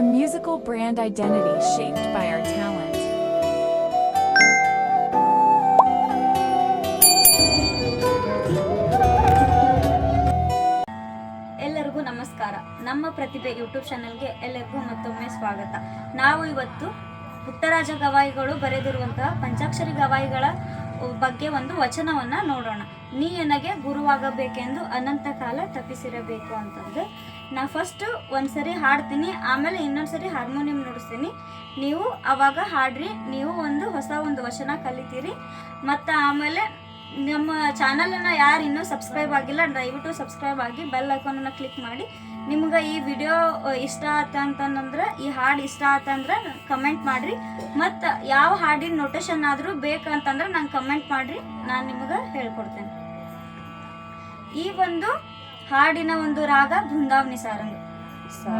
a musical brand identity shaped by our talent. ಎಲ್ಲರಿಗೂ ನಮಸ್ಕಾರ ನಮ್ಮ ಪ್ರತಿಭೆ ಯೂಟ್ಯೂಬ್ ಚಾನೆಲ್ಗೆ ಎಲ್ಲರಿಗೂ ಮತ್ತೊಮ್ಮೆ ಸ್ವಾಗತ ನಾವು ಇವತ್ತು ಪುಟ್ಟರಾಜ ಗವಾಯಿಗಳು ಬರೆದಿರುವಂತಹ ಪಂಚಾಕ್ಷರಿ ಗವಾಯಿಗಳ ಬಗ್ಗೆ ಒಂದು ವಚನವನ್ನ ನೋಡೋಣ. ನೀ ನನಗೆ ಗುರುವಾಗಬೇಕೆಂದು ಅನಂತ ಕಾಲ ತಪ್ಪಿಸಿರಬೇಕು ಅಂತಂದು. ನಾ ಫಸ್ಟ್ ಒಂದ್ಸರಿ ಹಾಡ್ತೀನಿ, ಆಮೇಲೆ ಇನ್ನೊಂದ್ಸರಿ ಹಾರ್ಮೋನಿಯಂ ನುಡಿಸ್ತೀನಿ. ನೀವು ಅವಾಗ ಹಾಡ್ರಿ, ನೀವು ಒಂದು ಹೊಸ ಒಂದು ವಚನ ಕಲಿತೀರಿ. ಮತ್ತು ಆಮೇಲೆ ನಮ್ಮ ಚಾನಲನ್ನು ಯಾರು ಇನ್ನೂ ಸಬ್ಸ್ಕ್ರೈಬ್ ಆಗಿಲ್ಲ, ದಯವಿಟ್ಟು ಸಬ್ಸ್ಕ್ರೈಬ್ ಆಗಿ ಬೆಲ್ ಐಕಾನನ್ನು ಕ್ಲಿಕ್ ಮಾಡಿ. ನಿಮ್ಗೆ ಈ ವಿಡಿಯೋ ಇಷ್ಟ ಆತ ಅಂತಂದ್ರೆ, ಈ ಹಾಡು ಇಷ್ಟ ಆತಂದ್ರೆ ಕಮೆಂಟ್ ಮಾಡಿರಿ. ಮತ್ತು ಯಾವ ಹಾಡಿನ ನೋಟೇಶನ್ ಆದರೂ ಬೇಕಂತಂದ್ರೆ ನಂಗೆ ಕಮೆಂಟ್ ಮಾಡಿರಿ. ನಾನು ನಿಮ್ಗೆ ಹೇಳ್ಕೊಡ್ತೇನೆ. ಈ ಒಂದು ಹಾಡಿನ ಒಂದು ರಾಗ ಬೃಂದಾವನಿ ಸಾರಂಗ. ಸಾ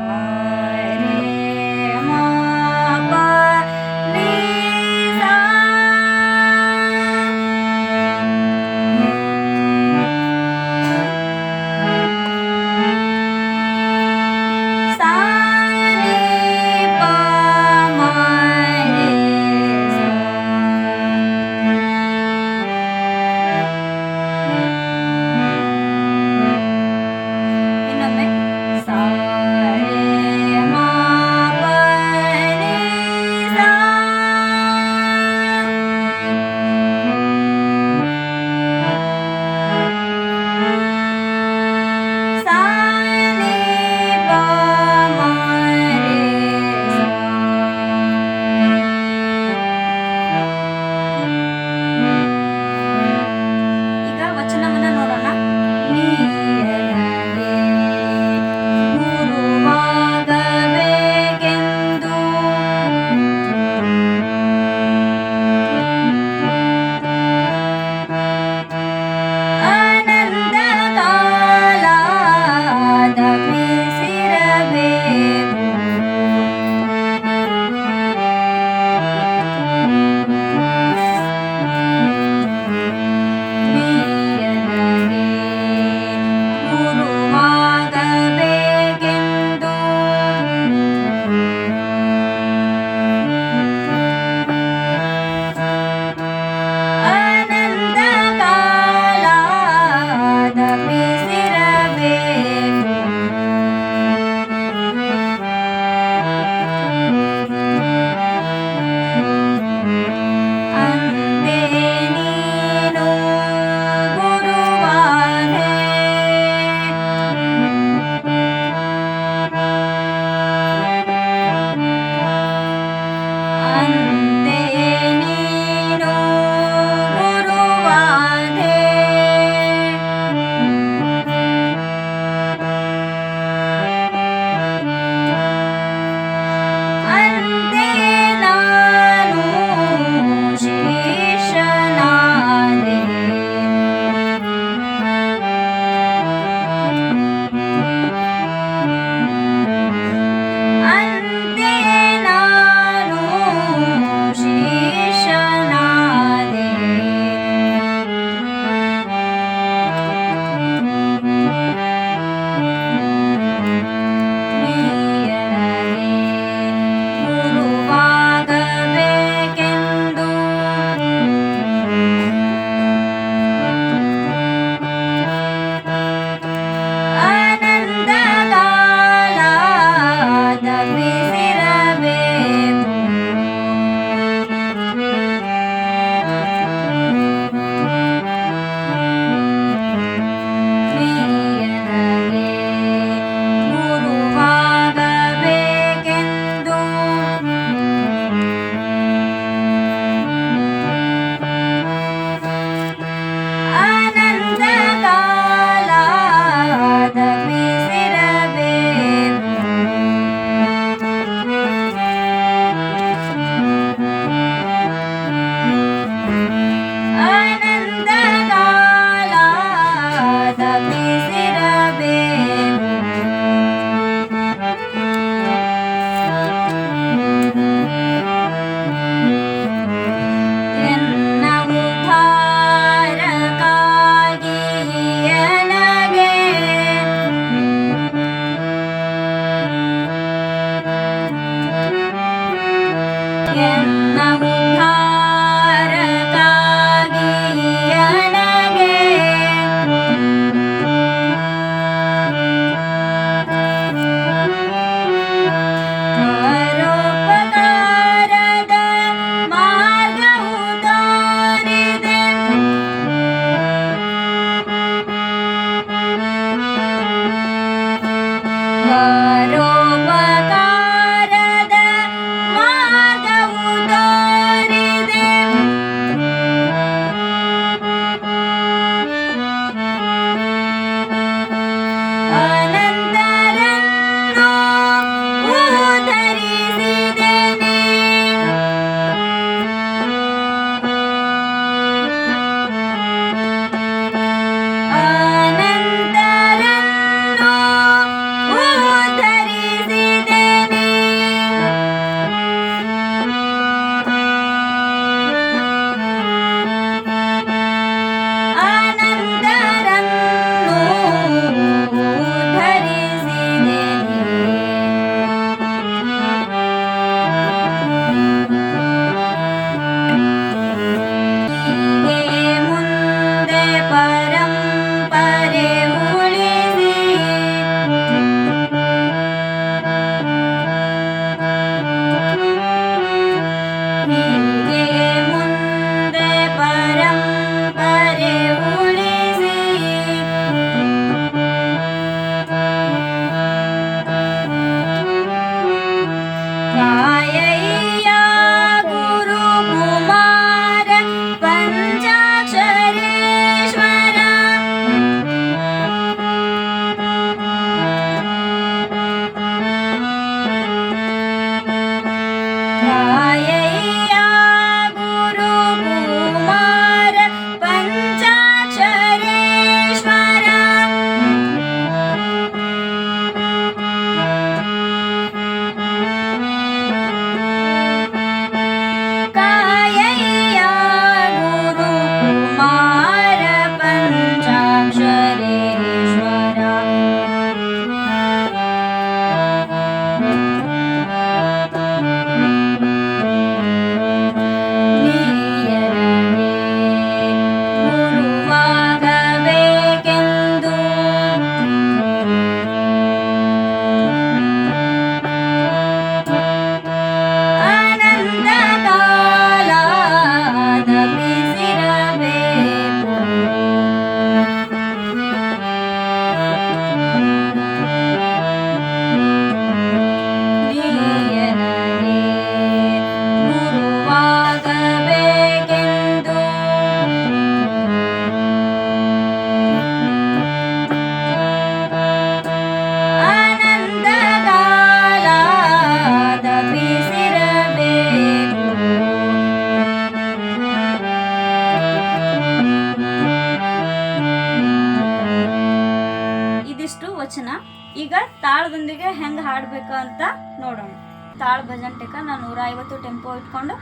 ಈಗ ತಾಳದೊಂದಿಗೆ ಹೆಂಗೆ ಹಾಡಬೇಕು ಅಂತ ನೋಡೋಣ. ತಾಳ ಭಜಂಟೆಕ ನಾನು ನೂರ ಐವತ್ತು ಟೆಂಪೋ ಇಟ್ಕೊಂಡು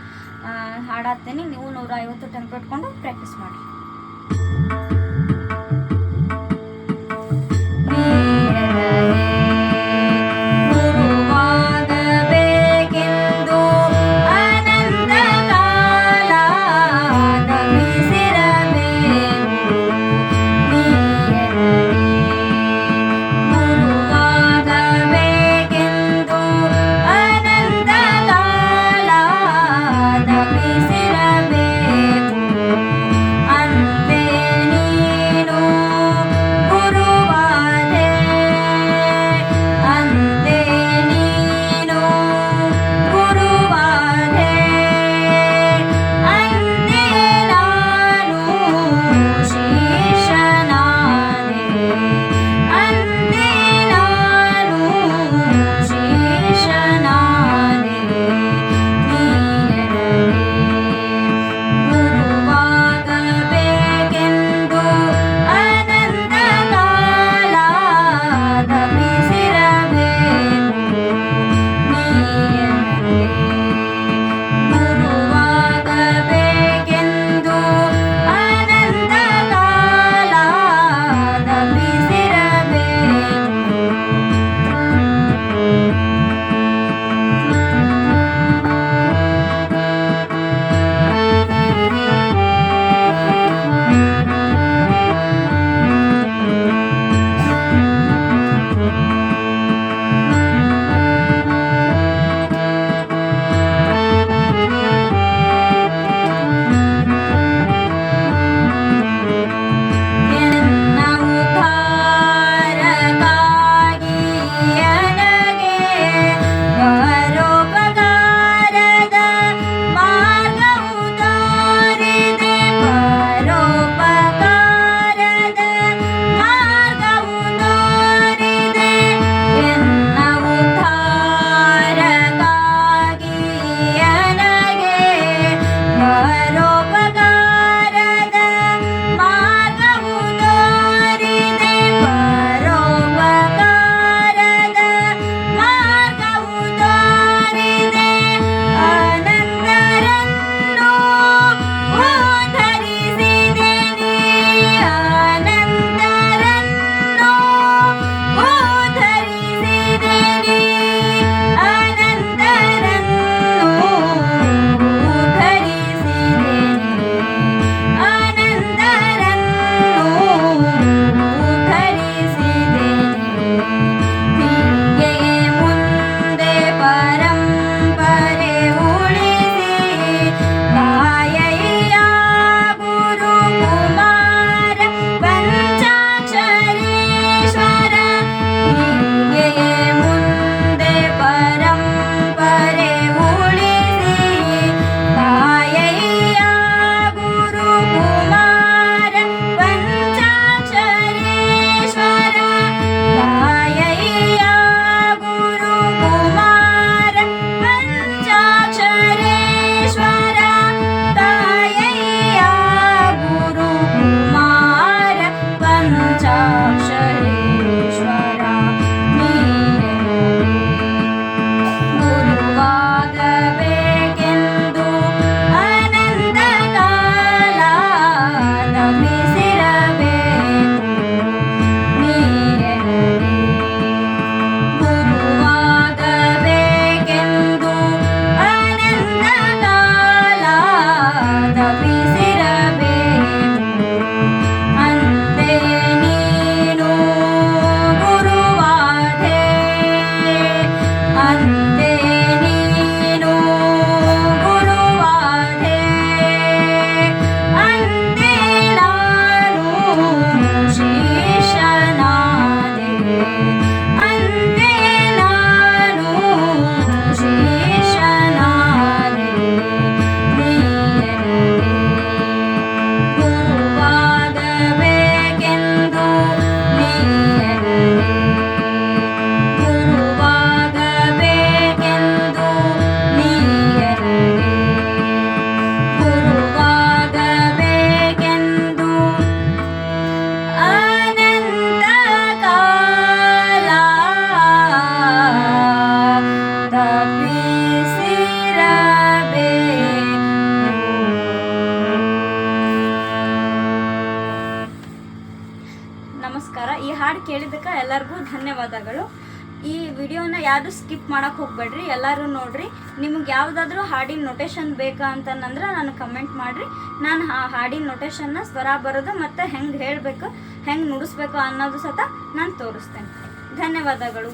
ಹಾಡಾಡ್ತೇನೆ. ನೀವು ನೂರ ಐವತ್ತು ಟೆಂಪೋ ಇಟ್ಕೊಂಡು ಪ್ರಾಕ್ಟೀಸ್ ಮಾಡಿ. ಎಲ್ಲರಿಗೂ ಧನ್ಯವಾದಗಳು. ಈ ವಿಡಿಯೋನ ಯಾರು ಸ್ಕಿಪ್ ಮಾಡೋಕೆ ಹೋಗ್ಬೇಡ್ರಿ, ಎಲ್ಲರೂ ನೋಡ್ರಿ. ನಿಮ್ಗೆ ಯಾವುದಾದ್ರೂ ಹಾಡಿನ ನೊಟೇಶನ್ ಬೇಕಾ ಅಂತಂದ್ರೆ ನಾನು ಕಮೆಂಟ್ ಮಾಡಿರಿ. ನಾನು ಆ ಹಾಡಿನ ನೊಟೇಶನ್ನ ಸ್ವರ ಬರೋದು ಮತ್ತು ಹೆಂಗೆ ಹೇಳಬೇಕು, ಹೆಂಗೆ ನುಡಿಸ್ಬೇಕು ಅನ್ನೋದು ಸತ ನಾನು ತೋರಿಸ್ತೇನೆ. ಧನ್ಯವಾದಗಳು.